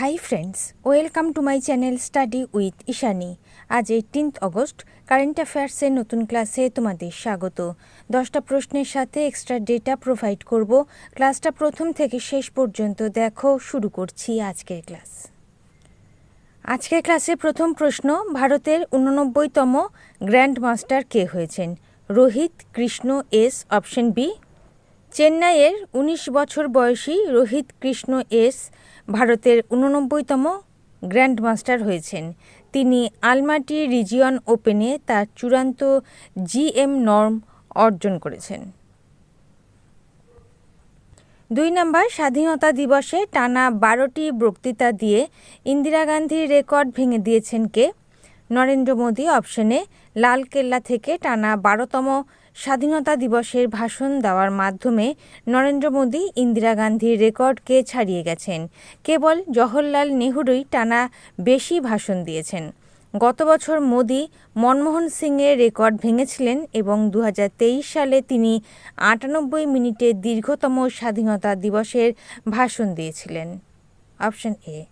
Hi friends welcome to my channel study with Ishani আজ eighteenth August current অ্যাফেয়ার্সের নতুন ক্লাসে তোমাদের স্বাগত। দশটা প্রশ্নের সাথে এক্সট্রা ডেটা প্রোভাইড করব। ক্লাসটা প্রথম থেকে শেষ পর্যন্ত দেখো, শুরু করছি আজকের ক্লাস আজকের ক্লাসে প্রথম প্রশ্ন, ভারতের উননব্বইতম গ্র্যান্ড মাস্টার কে হয়েছেন? Rohit, Krishna S option B চেন্নাইয়ের ১৯ বছর বয়সী রোহিত, কৃষ্ণ এস ভারতের উননব্বইতম গ্র্যান্ড মাস্টার হয়েছেন। তিনি আলমাটি রিজিয়ন ওপেনে তার চূড়ান্ত জিএম নর্ম অর্জন করেছেন। দুই নম্বর স্বাধীনতা দিবসে টানা বারোটি বক্তৃতা দিয়ে ইন্দিরা গান্ধীর রেকর্ড ভেঙে দিয়েছেন কে? নরেন্দ্র মোদী অপশনে লালকেল্লা থেকে টানা বারোতম স্বাধীনতা দিবসের ভাষণ দেওয়ার মাধ্যমে নরেন্দ্র মোদী ইন্দিরা গান্ধীর রেকর্ডকে ছাড়িয়ে গেছেন। কেবল জওহরলাল নেহরুই টানা বেশি ভাষণ দিয়েছেন। গত বছর মোদি মনমোহন সিংয়ের রেকর্ড ভেঙেছিলেন এবং দু হাজার তেইশ সালে তিনি আটানব্বই মিনিটের দীর্ঘতম স্বাধীনতা দিবসের ভাষণ দিয়েছিলেন। Option A.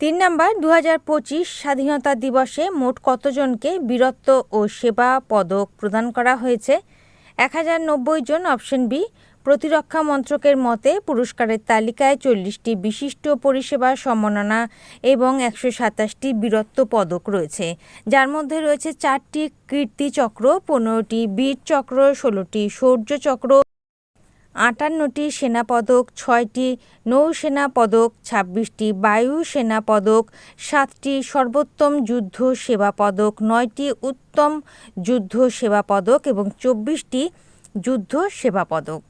তিন নম্বর দু স্বাধীনতা দিবসে মোট কতজনকে বীরত্ব ও সেবা পদক প্রদান করা হয়েছে? এক হাজার নব্বই জন অপশন বি, প্রতিরক্ষা মন্ত্রকের মতে পুরস্কারের তালিকায় চল্লিশটি বিশিষ্ট পরিষেবা সম্মাননা এবং একশো সাতাশটি বীরত্ব পদক রয়েছে। যার মধ্যে রয়েছে চারটি কীর্তিচক্র, পনেরোটি বীর চক্র ষোলোটি শৌর্য চক্র আটান্নটি সেনাপদক, ছয়টি নৌসেনা পদক ছাব্বিশটি বায়ু সেনা পদক সাতটি সর্বোত্তম যুদ্ধ সেবা পদক নয়টি উত্তম যুদ্ধ সেবা পদক এবং চব্বিশটি যুদ্ধ সেবা পদক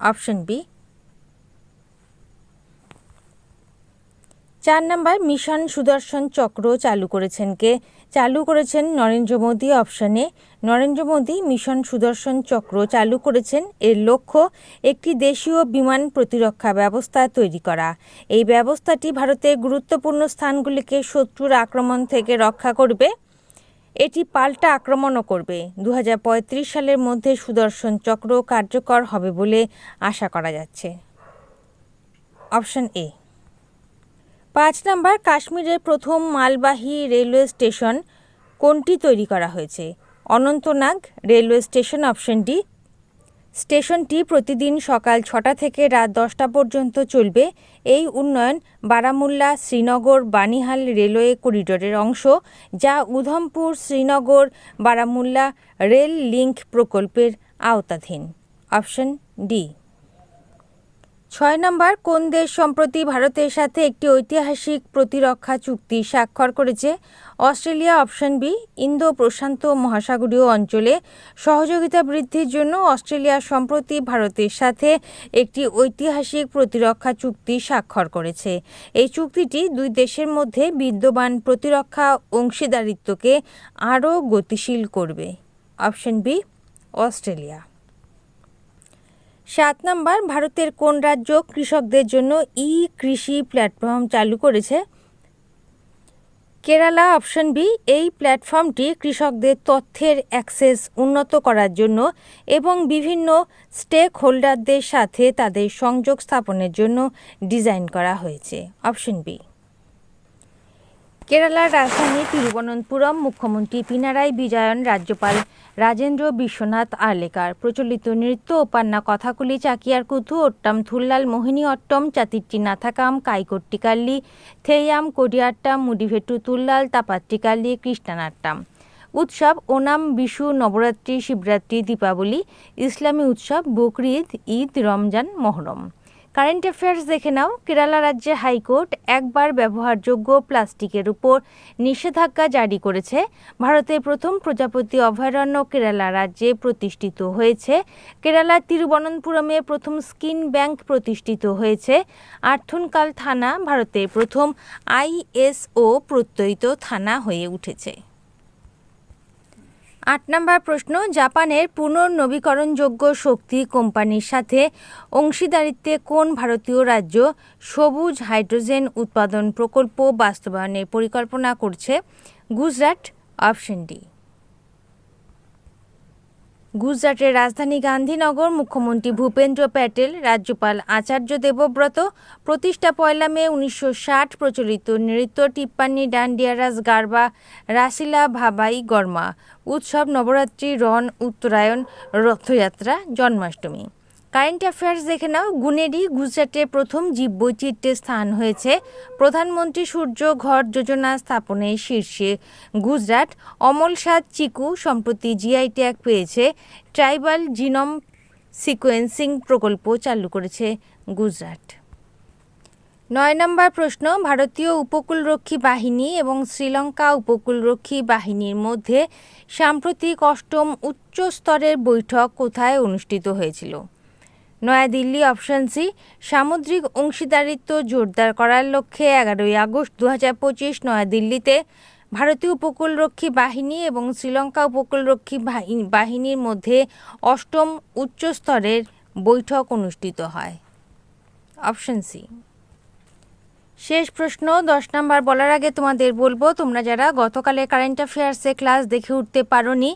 অপশন বি চার নম্বর মিশন সুদর্শন চক্র চালু করেছেন কে? চালু করেছেন নরেন্দ্র মোদী অপশনে নরেন্দ্র মোদী মিশন সুদর্শন চক্র চালু করেছেন। এর লক্ষ্য একটি দেশীয় বিমান প্রতিরক্ষা ব্যবস্থা তৈরি করা। এই ব্যবস্থাটি ভারতের গুরুত্বপূর্ণ স্থানগুলিকে শত্রুর আক্রমণ থেকে রক্ষা করবে। এটি পাল্টা আক্রমণও করবে। দু হাজার পঁয়ত্রিশ সালের মধ্যে সুদর্শন চক্র কার্যকর হবে বলে আশা করা যাচ্ছে। অপশন এ পাঁচ নম্বর, কাশ্মীরের প্রথম মালবাহী রেলওয়ে স্টেশন কোনটি তৈরি করা হয়েছে? Anantnag railway station option D. স্টেশনটি প্রতিদিন সকাল ছটা থেকে রাত দশটা পর্যন্ত চলবে। এই উন্নয়ন বারামুল্লা, শ্রীনগর, বানিহাল রেলওয়ে করিডোরের অংশ, যা উধমপুর, শ্রীনগর, বারামুল্লা রেল লিঙ্ক প্রকল্পের আওতাধীন। Option D. ছয় নম্বর, কোন দেশ সম্প্রতি ভারতের সাথে একটি ঐতিহাসিক প্রতিরক্ষা চুক্তি স্বাক্ষর করেছে? অস্ট্রেলিয়া অপশন বি, ইন্দো প্রশান্ত মহাসাগরীয় অঞ্চলে সহযোগিতা বৃদ্ধির জন্য অস্ট্রেলিয়া সম্প্রতি ভারতের সাথে একটি ঐতিহাসিক প্রতিরক্ষা চুক্তি স্বাক্ষর করেছে। এই চুক্তিটি দুই দেশের মধ্যে বিদ্যমান প্রতিরক্ষা অংশীদারিত্বকে আরও গতিশীল করবে। Option B, Australia. সাত নম্বর, ভারতের কোন রাজ্য কৃষকদের জন্য ই কৃষি প্ল্যাটফর্ম চালু করেছে? কেরালা অপশন বি, এই প্ল্যাটফর্মটি কৃষকদের তথ্যের অ্যাক্সেস উন্নত করার জন্য এবং বিভিন্ন স্টেক হোল্ডারদের সাথে তাদের সংযোগ স্থাপনের জন্য ডিজাইন করা হয়েছে। Option B. কেরালার রাজধানী তিরুবনন্তপুরম মুখ্যমন্ত্রী পিনারাই বিজয়ন, রাজ্যপাল রাজেন্দ্র বিশ্বনাথ আর্লেকার প্রচলিত নৃত্য ওপান্না কথাকুলি, চাকিয়ার কুথু, ওট্টাম থুল্লাল, মোহিনী অট্টম চাতিট্টি নাথাকাম কাইকট্টিকাল্লি থেয়াম কোডিয়াট্টাম মুডিভেটু তুল্লাল তাপাট্টিকাল্লি কৃষ্ণানাট্টাম। উৎসব ওনাম বিশু নবরাত্রি, শিবরাত্রি, দীপাবলি, ইসলামী উৎসব, বকরিদ, ঈদ, রমজান, মহরম। কারেন্ট অ্যাফেয়ার্স দেখে নাও। কেরালা রাজ্যে হাইকোর্ট একবার ব্যবহারযোগ্য প্লাস্টিকের উপর নিষেধাজ্ঞা জারি করেছে। ভারতের প্রথম প্রজাপতি অভয়ারণ্য কেরালা রাজ্যে প্রতিষ্ঠিত হয়েছে। কেরালার তিরুবনন্তপুরমে প্রথম স্কিন ব্যাংক প্রতিষ্ঠিত হয়েছে। আর্থুনকাল থানা ভারতের প্রথম আইএসও প্রত্যয়িত থানা হয়ে উঠেছে। আট নম্বর প্রশ্ন, জাপানের পুনর্নবীকরণযোগ্য শক্তি কোম্পানির সাথে অংশীদারিত্বে কোন ভারতীয় রাজ্য সবুজ হাইড্রোজেন উৎপাদন প্রকল্প বাস্তবায়নের পরিকল্পনা করছে? Gujarat, option D. গুজরাটের রাজধানী গান্ধীনগর মুখ্যমন্ত্রী ভূপেন্দ্র প্যাটেল, রাজ্যপাল আচার্য দেবব্রত, প্রতিষ্ঠা পয়লা মে উনিশশো ষাট প্রচলিত নৃত্য টিপ্পানি ডান্ডিয়ারাস গারবা রাসিলা ভাবাই গর্মা, উৎসব নবরাত্রি, রণ, উত্তরায়ণ, রথযাত্রা, জন্মাষ্টমী। কারেন্ট অ্যাফেয়ার্স দেখে নাও। গুনেরই গুজরাটে প্রথম জীববৈচিত্র্যের স্থান হয়েছে। প্রধানমন্ত্রী সূর্য ঘর যোজনা স্থাপনের শীর্ষে গুজরাট। অমল সাদ চিকু সম্প্রতি জিআই ট্যাগ পেয়েছে। ট্রাইবাল জিনম সিকোয়েন্সিং প্রকল্প চালু করেছে গুজরাট। নয় নম্বর প্রশ্ন, ভারতীয় উপকূলরক্ষী বাহিনী এবং শ্রীলঙ্কা উপকূলরক্ষী বাহিনীর মধ্যে সাম্প্রতিক অষ্টম উচ্চ স্তরের বৈঠক কোথায় অনুষ্ঠিত হয়েছিল? নয়াদিল্লি অপশন সি, সামুদ্রিক অংশীদারিত্ব জোরদার করার লক্ষ্যে এগারোই আগস্ট দু হাজার পঁচিশ নয়াদিল্লিতে ভারতীয় উপকূলরক্ষী বাহিনী এবং শ্রীলঙ্কা উপকূলরক্ষী বাহিনীর মধ্যে অষ্টম উচ্চস্তরের বৈঠক অনুষ্ঠিত হয়। Option C. শেষ প্রশ্ন, দশ নাম্বার বলার আগে তোমাদের বলব, তোমরা যারা গতকালের কারেন্ট অ্যাফেয়ার্সে ক্লাস দেখে উঠতে পারোনি,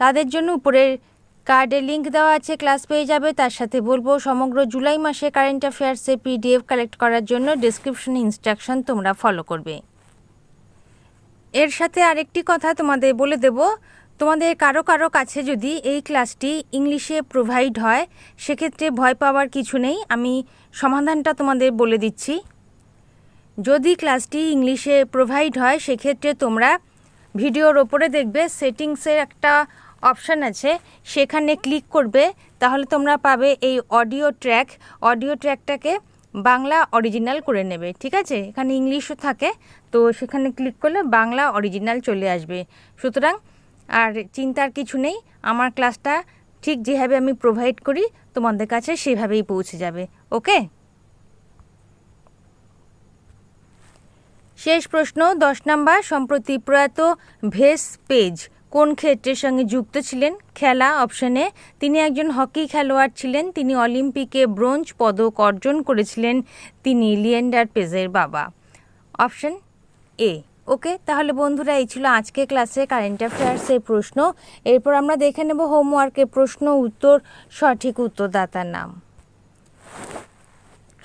তাদের জন্য উপরের কার্ডে লিংক দেওয়া আছে ক্লাস পেয়ে যাবে। তার সাথে বলব, সমগ্র জুলাই মাসে কারেন্ট অ্যাফেয়ার্সে পিডিএফ কালেক্ট করার জন্য ডিসক্রিপশনে ইনস্ট্রাকশন তোমরা ফলো করবে। এর সাথে আরেকটি কথা তোমাদের বলে দেব, তোমাদের কারও কারও কাছে যদি এই ক্লাসটি ইংলিশে প্রোভাইড হয়, সেক্ষেত্রে ভয় পাওয়ার কিছু নেই। আমি সমাধানটা তোমাদের বলে দিচ্ছি। যদি ক্লাসটি ইংলিশে প্রোভাইড হয়, সেক্ষেত্রে তোমরা ভিডিওর ওপরে দেখবে সেটিংসের একটা অপশান আছে, সেখানে ক্লিক করবে, তাহলে তোমরা পাবে এই অডিও ট্র্যাক। অডিও ট্র্যাকটাকে বাংলা অরিজিনাল করে নেবে, ঠিক আছে? এখানে ইংলিশও থাকে, তো সেখানে ক্লিক করলে বাংলা অরিজিনাল চলে আসবে। সুতরাং, আর চিন্তার কিছু নেই, আমার ক্লাসটা ঠিক যেভাবে আমি প্রোভাইড করি, তোমাদের কাছে সেভাবেই পৌঁছে যাবে, ওকে? শেষ প্রশ্ন, দশ নাম্বার, সম্প্রতি প্রয়াত ভেস পেজ। কোন ক্ষেত্রের সঙ্গে যুক্ত ছিলেন? খেলা অপশনে তিনি একজন হকি খেলোয়াড় ছিলেন, তিনি অলিম্পিকে ব্রোঞ্জ পদক অর্জন করেছিলেন, তিনি লিয়েন্ডার পেজের বাবা। Option A. ওকে, তাহলে বন্ধুরা, এই ছিল আজকে ক্লাসে কারেন্ট অ্যাফেয়ার্সের প্রশ্ন। এরপর আমরা দেখে নেব হোমওয়ার্কের প্রশ্ন, উত্তর, সঠিক উত্তরদাতার নাম।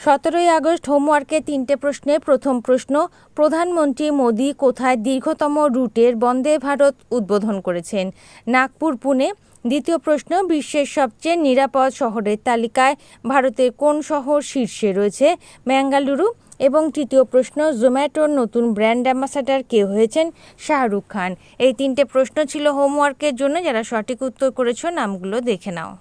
সতেরোই আগস্ট হোমওয়ার্কে তিনটে প্রশ্নে প্রথম প্রশ্ন, প্রধানমন্ত্রী মোদী কোথায় দীর্ঘতম রুটের বন্দে ভারত উদ্বোধন করেছেন? নাগপুর, পুনে। দ্বিতীয় প্রশ্ন, বিশ্বের সবচেয়ে নিরাপদ শহরের তালিকায় ভারতের কোন শহর শীর্ষে রয়েছে? বেঙ্গালুরু এবং তৃতীয় প্রশ্ন, জোম্যাটোর নতুন ব্র্যান্ড অ্যাম্বাসাডার কে হয়েছেন? শাহরুখ খান। এই তিনটে প্রশ্ন ছিল হোমওয়ার্কের জন্য। যারা সঠিক উত্তর করেছ, নামগুলো দেখে নাও।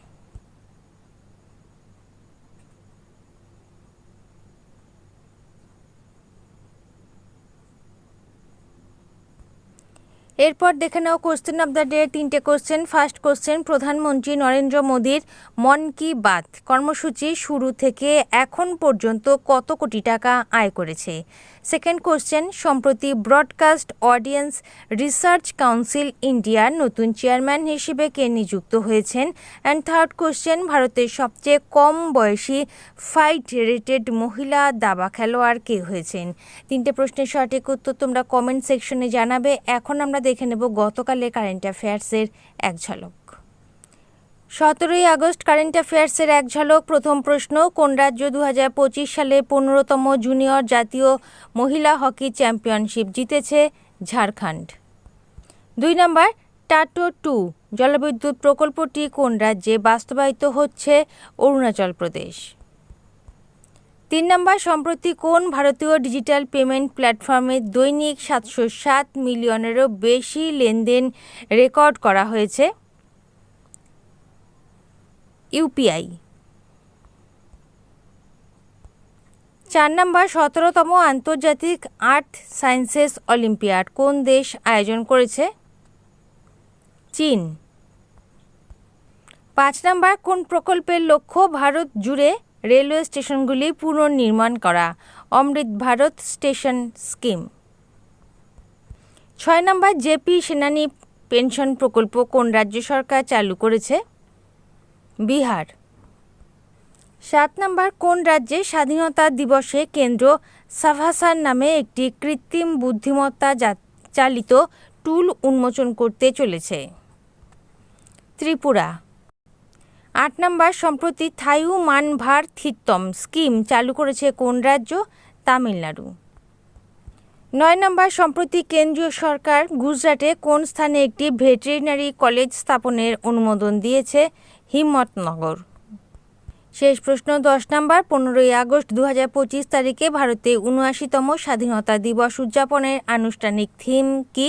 এরপর দেখে নাও কোশ্চেন অব দ্য ডে তিনটে কোশ্চেন ফার্স্ট কোশ্চেন প্রধানমন্ত্রী নরেন্দ্র মোদীর মন কি বাত? কর্মসূচি শুরু থেকে এখন পর্যন্ত কত কোটি টাকা আয় করেছে? সেকেন্ড কোশ্চেন সম্প্রতি ব্রডকাস্ট অডিয়েন্স রিসার্চ কাউন্সিল ইন্ডিয়ার নতুন চেয়ারম্যান হিসেবে কে নিযুক্ত হয়েছেন? অ্যান্ড থার্ড কোশ্চেন ভারতের সবচেয়ে কম বয়সী ফাইট রেটেড মহিলা দাবা খেলোয়াড় কে হয়েছেন? তিনটে প্রশ্নের সঠিক উত্তর তোমরা কমেন্ট সেকশনে জানাবে। এখন আমরা দেখে নেব গতকালের কারেন্ট অ্যাফেয়ার্সের এক ঝলক। সতেরোই আগস্ট কারেন্ট অ্যাফেয়ার্সের এক ঝলক। প্রথম প্রশ্ন, কোন রাজ্য দু হাজার পঁচিশ সালে পনেরোতম জুনিয়র জাতীয় মহিলা হকি চ্যাম্পিয়নশিপ জিতেছে? ঝাড়খণ্ড। দুই নম্বর, টাটো টু, জলবিদ্যুৎ প্রকল্পটি কোন রাজ্যে বাস্তবায়িত হচ্ছে? অরুণাচল প্রদেশ। তিন নম্বর, সম্প্রতি কোন ভারতীয় ডিজিটাল পেমেন্ট প্ল্যাটফর্মে দৈনিক সাতশো সাত মিলিয়নেরও বেশি লেনদেন রেকর্ড করা হয়েছে? ইউপিআই চার নম্বর, সতেরোতম আন্তর্জাতিক আর্থ সায়েন্সেস অলিম্পিয়াড কোন দেশ আয়োজন করেছে? চীন। পাঁচ নম্বর, কোন প্রকল্পের লক্ষ্য ভারত জুড়ে রেলওয়ে স্টেশনগুলি পুনর্নির্মাণ করা? Amrit Bharat station scheme. ছয় নম্বর জেপি সেনানী পেনশন প্রকল্প কোন রাজ্য সরকার চালু করেছে? বিহার। সাত নম্বর, কোন রাজ্যে স্বাধীনতা দিবসে কেন্দ্র সাভাসার নামে একটি কৃত্রিম বুদ্ধিমত্তা চালিত টুল উন্মোচন করতে চলেছে? ত্রিপুরা। আট নম্বর, সম্প্রতি থায়ু মানভার থিত্তম স্কিম চালু করেছে কোন রাজ্য? তামিলনাড়ু। নয় নম্বর, সম্প্রতি কেন্দ্রীয় সরকার গুজরাটে কোন স্থানে একটি ভেটেরিনারি কলেজ স্থাপনের অনুমোদন দিয়েছে? হিম্মতনগর। শেষ প্রশ্ন, দশ নম্বর, পনেরোই আগস্ট দু হাজার পঁচিশ তারিখে ভারতে উনআশিতম স্বাধীনতা দিবস উদযাপনের আনুষ্ঠানিক থিম কি?